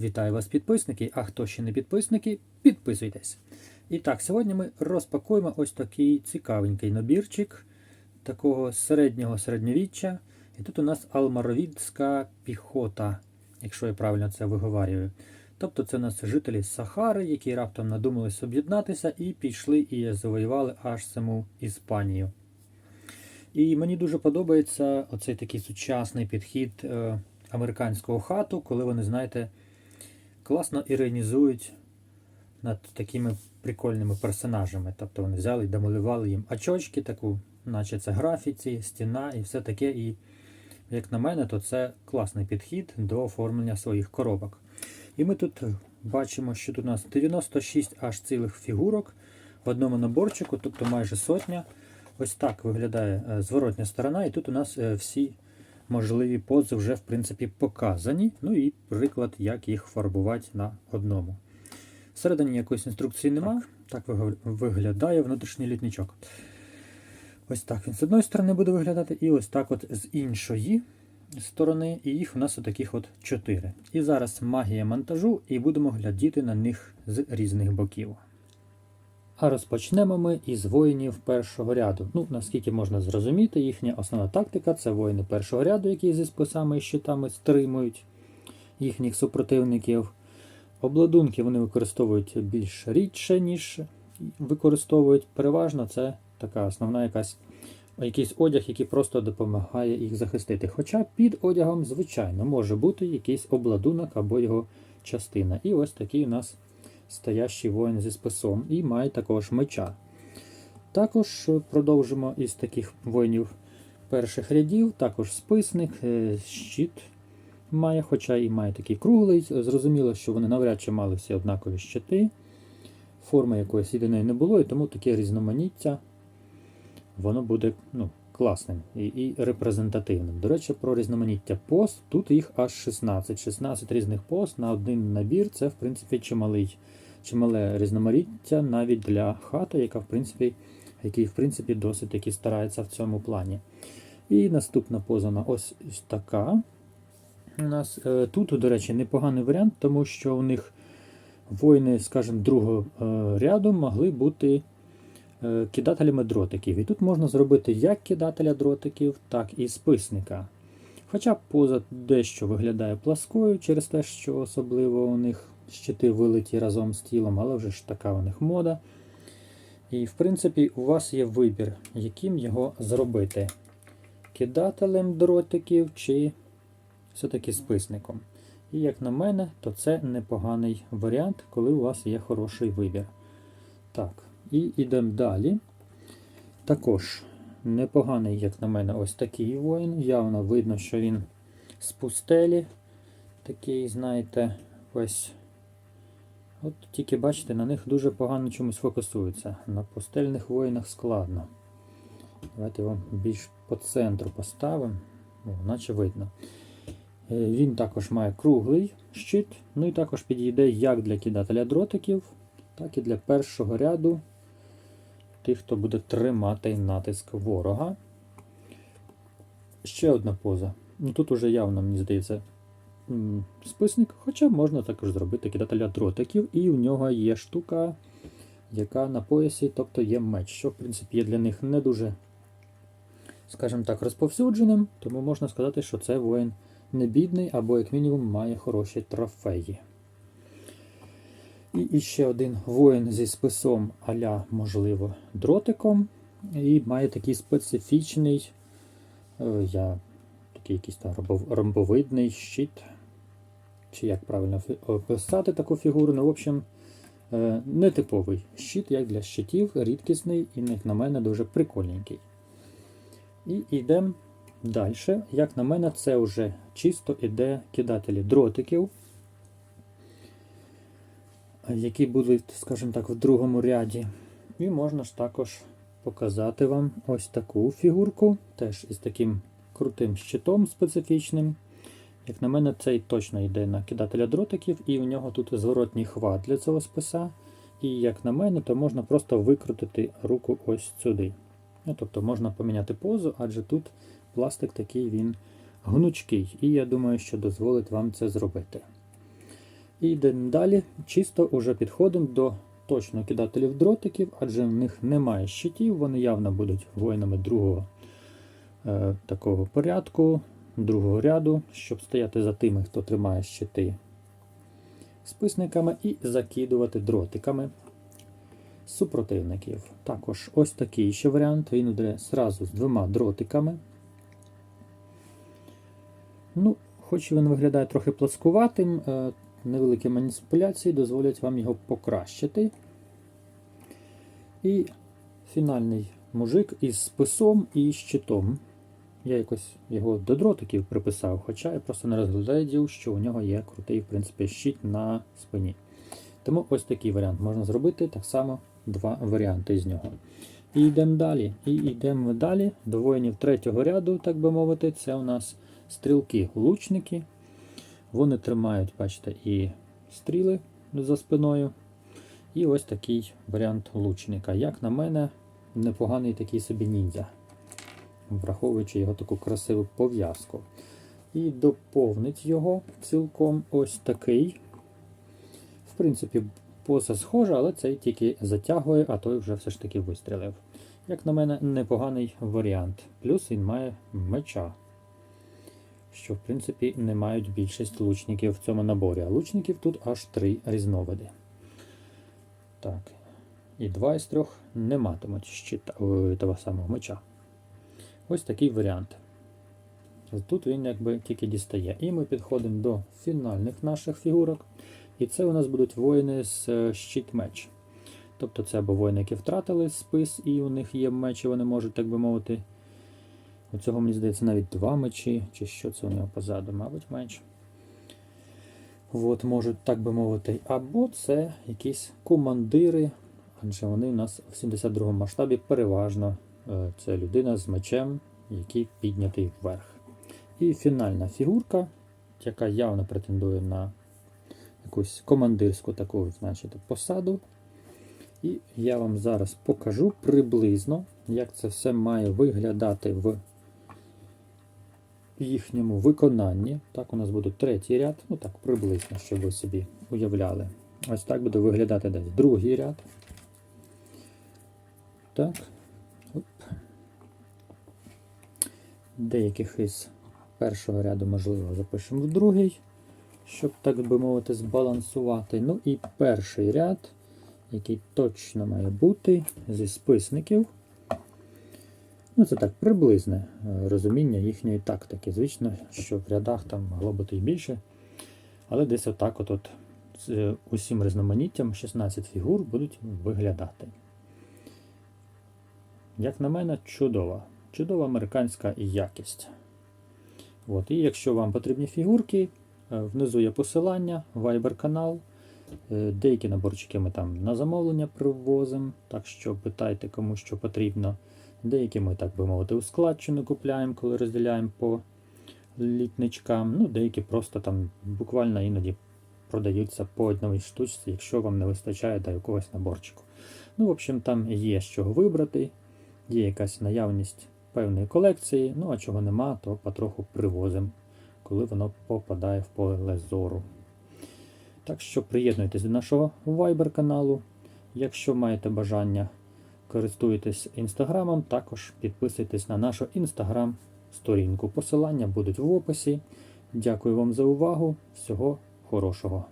Вітаю вас, підписники! А хто ще не підписники, підписуйтесь. І так, сьогодні ми розпакуємо ось такий цікавенький набірчик такого середнього середньовіччя. І тут у нас алмаровідська піхота, якщо я правильно це виговарюю. Тобто це у нас жителі Сахари, які раптом надумались об'єднатися і пішли і завоювали аж саму Іспанію. І мені дуже подобається оцей такий сучасний підхід е, американського хату, коли вони, знаєте, класно іронізують над такими прикольними персонажами. Тобто вони взяли і домалювали їм очочки, таку, наче це графіці, стіна і все таке. І, як на мене, то це класний підхід до оформлення своїх коробок. І ми тут бачимо, що тут у нас 96 аж цілих фігурок в одному наборчику, тобто майже сотня. Ось так виглядає е, зворотня сторона, і тут у нас е, всі можливі пози вже в принципі показані. Ну і приклад, як їх фарбувати на одному. Всередині якоїсь інструкції нема. Так виг- виглядає внутрішній літничок. Ось так він з одної сторони буде виглядати, і ось так от з іншої сторони. І їх у нас отаких от чотири. І зараз магія монтажу, і будемо глядіти на них з різних боків. А розпочнемо ми із воїнів першого ряду. Ну, наскільки можна зрозуміти, їхня основна тактика це воїни першого ряду, які зі списами і щитами стримують їхніх супротивників. Обладунки вони використовують більш рідше, ніж використовують. Переважно це така основна якась якийсь одяг, який просто допомагає їх захистити. Хоча під одягом, звичайно, може бути якийсь обладунок або його частина. І ось такий у нас стоящий воїн зі списом, і має також меча. Також е, продовжимо із таких воїнів перших рядів, також списник, е, щит має, хоча і має такий круглий. Зрозуміло, що вони навряд чи мали всі однакові щити. Форми якоїсь єдиної не було, і тому таке різноманіття воно буде ну, класним і, і репрезентативним. До речі, про різноманіття поз. Тут їх аж 16. 16 різних поз на один набір це, в принципі, чималий, чимале різноманіття навіть для хати, яка, в принципі, який, в принципі, досить таки старається в цьому плані. І наступна поза на ось така. У нас е, тут, до речі, непоганий варіант, тому що у них воїни, скажімо, другого е, ряду могли бути кидателями дротиків. І тут можна зробити як кидателя дротиків, так і списника. Хоча поза дещо виглядає пласкою через те, що особливо у них щити вилиті разом з тілом, але вже ж така у них мода. І, в принципі, у вас є вибір, яким його зробити: кидателем дротиків чи все-таки списником. І як на мене, то це непоганий варіант, коли у вас є хороший вибір. Так, і йдемо далі. Також непоганий, як на мене, ось такий воїн. Явно видно, що він з пустелі. Такий, знаєте, ось. От тільки бачите, на них дуже погано чомусь фокусуються. На пустельних воїнах складно. Давайте вам більш по центру поставимо. О, наче видно. Е, Він також має круглий щит, ну і також підійде як для кидателя дротиків, так і для першого ряду тих, хто буде тримати натиск ворога. Ще одна поза. Ну Тут уже явно, мені здається, списник, хоча можна також зробити кидателя дротиків, і в нього є штука, яка на поясі, тобто є меч, що в принципі є для них не дуже, скажімо так, розповсюдженим, тому можна сказати, що це воїн не бідний або, як мінімум, має хороші трофеї. І, і ще один воїн зі списом аля, можливо, дротиком. І має такий специфічний, е, я, такий якийсь там ромбовидний щит. Чи як правильно описати таку фігуру? Ну, в общем, е, нетиповий щит, як для щитів, рідкісний і, як на мене, дуже прикольненький. І йдемо Далі, як на мене, це вже чисто іде кидателі дротиків, які будуть, скажімо так, в другому ряді. І можна ж також показати вам ось таку фігурку, теж із таким крутим щитом специфічним. Як на мене, цей точно йде на кидателя дротиків, і у нього тут зворотній хват для цього списа. І як на мене, то можна просто викрутити руку ось сюди. Ну, Тобто можна поміняти позу, адже тут пластик такий він гнучкий, і я думаю, що дозволить вам це зробити. І йдемо далі. Чисто вже підходимо до точно кидателів дротиків, адже в них немає щитів, вони явно будуть воїнами другого е, такого порядку, другого ряду, щоб стояти за тими, хто тримає щити списниками, і закидувати дротиками супротивників. Також ось такий ще варіант. Він йде зразу з двома дротиками. Ну, Хоч він виглядає трохи пласкуватим, е, невеликі маніпуляції дозволять вам його покращити. І фінальний мужик із списом і щитом. Я якось його до дротиків приписав, хоча я просто не розглядів, що у нього є крутий в принципі, щит на спині. Тому ось такий варіант можна зробити, так само два варіанти з нього. І йдемо далі. І йдемо далі до воїнів третього ряду, так би мовити, це у нас стрілки-лучники. Вони тримають, бачите, і стріли за спиною. І ось такий варіант лучника. Як на мене, непоганий такий собі ніндзя, враховуючи його таку красиву пов'язку. І доповнить його цілком ось такий. В принципі, поза схожа, але цей тільки затягує, а той вже все ж таки вистрілив. Як на мене, непоганий варіант. Плюс він має меча що в принципі не мають більшість лучників в цьому наборі. А лучників тут аж три різновиди. Так. І два із трьох не матимуть щита, того самого меча. Ось такий варіант. Тут він якби тільки дістає. І ми підходимо до фінальних наших фігурок. І це у нас будуть воїни з е, щит-меч. Тобто це або воїни, які втратили спис, і у них є меч, і вони можуть, так би мовити, у цього, мені здається, навіть два мечі, чи що це у нього позаду, мабуть, меч. От, можуть, так би мовити, або це якісь командири, адже вони у нас в 72-му масштабі переважно е, це людина з мечем, який піднятий вверх. І фінальна фігурка, яка явно претендує на якусь командирську таку значить, посаду. І я вам зараз покажу приблизно, як це все має виглядати в їхньому виконанні. Так, у нас буде третій ряд, ну так, приблизно, щоб ви собі уявляли. Ось так буде виглядати десь другий ряд. Так. Оп. Деяких із першого ряду, можливо, запишемо в другий, щоб, так би мовити, збалансувати. Ну і перший ряд, який точно має бути зі списників. Ну, Це так приблизне е, розуміння їхньої тактики. Звично, що в рядах там могло бути і більше. Але десь отак от, от з е, усім різноманіттям 16 фігур будуть виглядати. Як на мене, чудова. Чудова американська якість. От. І якщо вам потрібні фігурки, е, внизу є посилання, Viber канал. Деякі наборчики ми там на замовлення привозимо, так що питайте, кому що потрібно. Деякі ми, так би мовити, у складчину купляємо, коли розділяємо по літничкам. Ну, Деякі просто там буквально іноді продаються по одній штучці, якщо вам не вистачає до якогось наборчику. Ну, в общем, там є з чого вибрати, є якась наявність певної колекції, ну а чого нема, то потроху привозимо, коли воно попадає в поле зору. Так що приєднуйтесь до нашого Viber каналу. Якщо маєте бажання користуєтесь інстаграмом, також підписуйтесь на нашу інстаграм-сторінку. Посилання будуть в описі. Дякую вам за увагу. Всього хорошого!